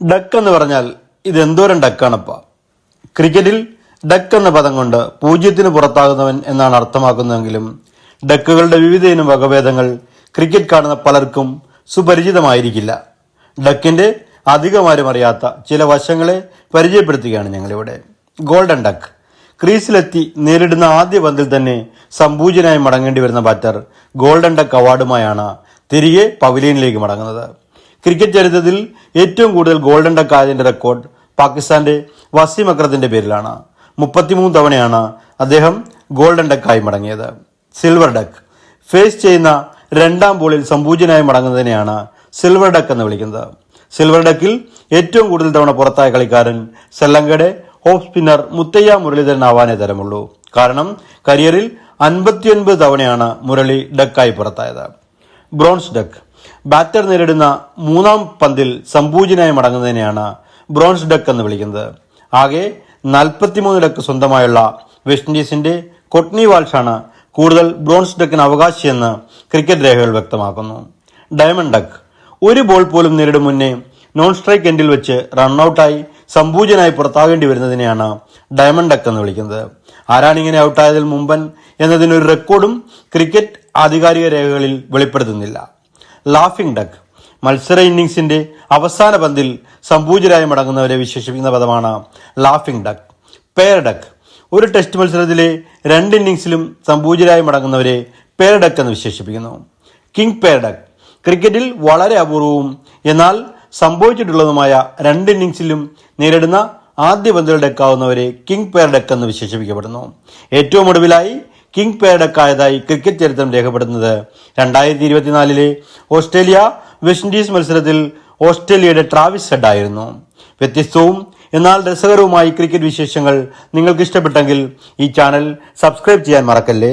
Duck എന്ന് പറഞ്ഞാൽ ഇത് എന്തോരം ഡക്കാണപ്പ. ക്രിക്കറ്റിൽ ഡക്ക് എന്ന പദം കൊണ്ട് പൂജ്യത്തിന് പുറത്താകുന്നവൻ എന്നാണ് അർത്ഥമാക്കുന്നതെങ്കിലും ഡക്കുകളുടെ വിവിധ ഇനം വകഭേദങ്ങൾ ക്രിക്കറ്റ് കാണുന്ന പലർക്കും സുപരിചിതമായിരിക്കില്ല. ഡക്കിന്റെ അധികമാരും അറിയാത്ത ചില വശങ്ങളെ പരിചയപ്പെടുത്തുകയാണ് ഞങ്ങളിവിടെ. Golden duck. ക്രീസിലെത്തി നേരിടുന്ന ആദ്യ പന്തിൽ തന്നെ സംപൂജനായി മടങ്ങേണ്ടി വരുന്ന ബാറ്റർ ഗോൾഡൻ ഡക്ക് അവാർഡുമായാണ് തിരികെ പവലിയനിലേക്ക് മടങ്ങുന്നത്. ക്രിക്കറ്റ് ചരിത്രത്തിൽ ഏറ്റവും കൂടുതൽ ഗോൾഡൻ ഡക്ക് ആയതിന്റെ റെക്കോർഡ് പാകിസ്ഥാന്റെ വസീം അക്രത്തിന്റെ പേരിലാണ്. മുപ്പത്തിമൂന്ന് തവണയാണ് അദ്ദേഹം ഗോൾഡൻ ഡക്കായി മടങ്ങിയത്. Silver duck. ഫേസ് ചെയ്യുന്ന രണ്ടാം ബോളിൽ സംപൂജനായി മടങ്ങുന്നതിനെയാണ് സിൽവർ ഡക്ക് എന്ന് വിളിക്കുന്നത്. സിൽവർ ഡക്കിൽ ഏറ്റവും കൂടുതൽ തവണ പുറത്തായ കളിക്കാരൻ ശ്രീലങ്കയുടെ ഓഫ് സ്പിന്നർ മുത്തയ്യ മുരളീധരൻ ആവാനേ തരമുള്ളൂ. കാരണം കരിയറിൽ അൻപത്തിയൊൻപത് തവണയാണ് മുരളി ഡക്കായി പുറത്തായത്. Bronze duck. ബാറ്റർ നേരിടുന്ന മൂന്നാം പന്തിൽ സംപൂജനായി മടങ്ങുന്നതിനെയാണ് ബ്രോൺസ് ഡക്ക് എന്ന് വിളിക്കുന്നത്. ആകെ നാൽപ്പത്തിമൂന്ന് ഡക്ക് സ്വന്തമായുള്ള വെസ്റ്റ് ഇൻഡീസിന്റെ കൊട്നി വാൾഷാണ് കൂടുതൽ ബ്രോൺസ് ഡക്കിന് അവകാശിയെന്ന് ക്രിക്കറ്റ് രേഖകൾ വ്യക്തമാക്കുന്നു. Diamond duck. ഒരു ബോൾ പോലും നേരിടും മുന്നേ നോൺ സ്ട്രൈക്ക് എൻഡിൽ വെച്ച് റണ്ണൌട്ടായി സംപൂജനായി പുറത്താകേണ്ടി വരുന്നതിനെയാണ് ഡയമണ്ട് ഡക്ക് എന്ന് വിളിക്കുന്നത്. ആരാണിങ്ങനെ ഔട്ടായതിൽ മുമ്പൻ എന്നതിനൊരു റെക്കോർഡും ക്രിക്കറ്റ് ആധികാരിക രേഖകളിൽ വെളിപ്പെടുത്തുന്നില്ല. ലാഫിംഗ് ഡക്ക് മത്സര ഇന്നിങ്സിന്റെ അവസാന പന്തിൽ സംപൂജരായി മടങ്ങുന്നവരെ വിശേഷിപ്പിക്കുന്ന പദമാണ് ലാഫിംഗ് ഡക്ക് പേർ ഡക്ക് ഒരു ടെസ്റ്റ് മത്സരത്തിലെ രണ്ട് ഇന്നിങ്സിലും സംപൂജരായി മടങ്ങുന്നവരെ പേർ ഡക്ക് എന്ന് വിശേഷിപ്പിക്കുന്നു. കിങ് പേർ ഡക്ക് ക്രിക്കറ്റിൽ വളരെ അപൂർവവും എന്നാൽ സംഭവിച്ചിട്ടുള്ളതുമായ രണ്ട് ഇന്നിങ്സിലും നേരിടുന്ന ആദ്യ പന്തുകൾ ഡെക്കാവുന്നവരെ കിങ് പെയർ ഡെക്ക് എന്ന് വിശേഷിപ്പിക്കപ്പെടുന്നു. ഏറ്റവും ഒടുവിലായി കിങ് പെയർ ആയതായി ക്രിക്കറ്റ് ചരിത്രം രേഖപ്പെടുത്തുന്നത്. രണ്ടായിരത്തി ഇരുപത്തിനാലിലെ ഓസ്ട്രേലിയ വെസ്റ്റ് ഇൻഡീസ് മത്സരത്തിൽ ഓസ്ട്രേലിയയുടെ ട്രാവിസ് ഹെഡ് ആയിരുന്നു വ്യത്യസ്തവും എന്നാൽ രസകരവുമായി ക്രിക്കറ്റ് വിശേഷങ്ങൾ നിങ്ങൾക്ക് ഇഷ്ടപ്പെട്ടെങ്കിൽ ഈ ചാനൽ സബ്സ്ക്രൈബ് ചെയ്യാൻ മറക്കല്ലേ?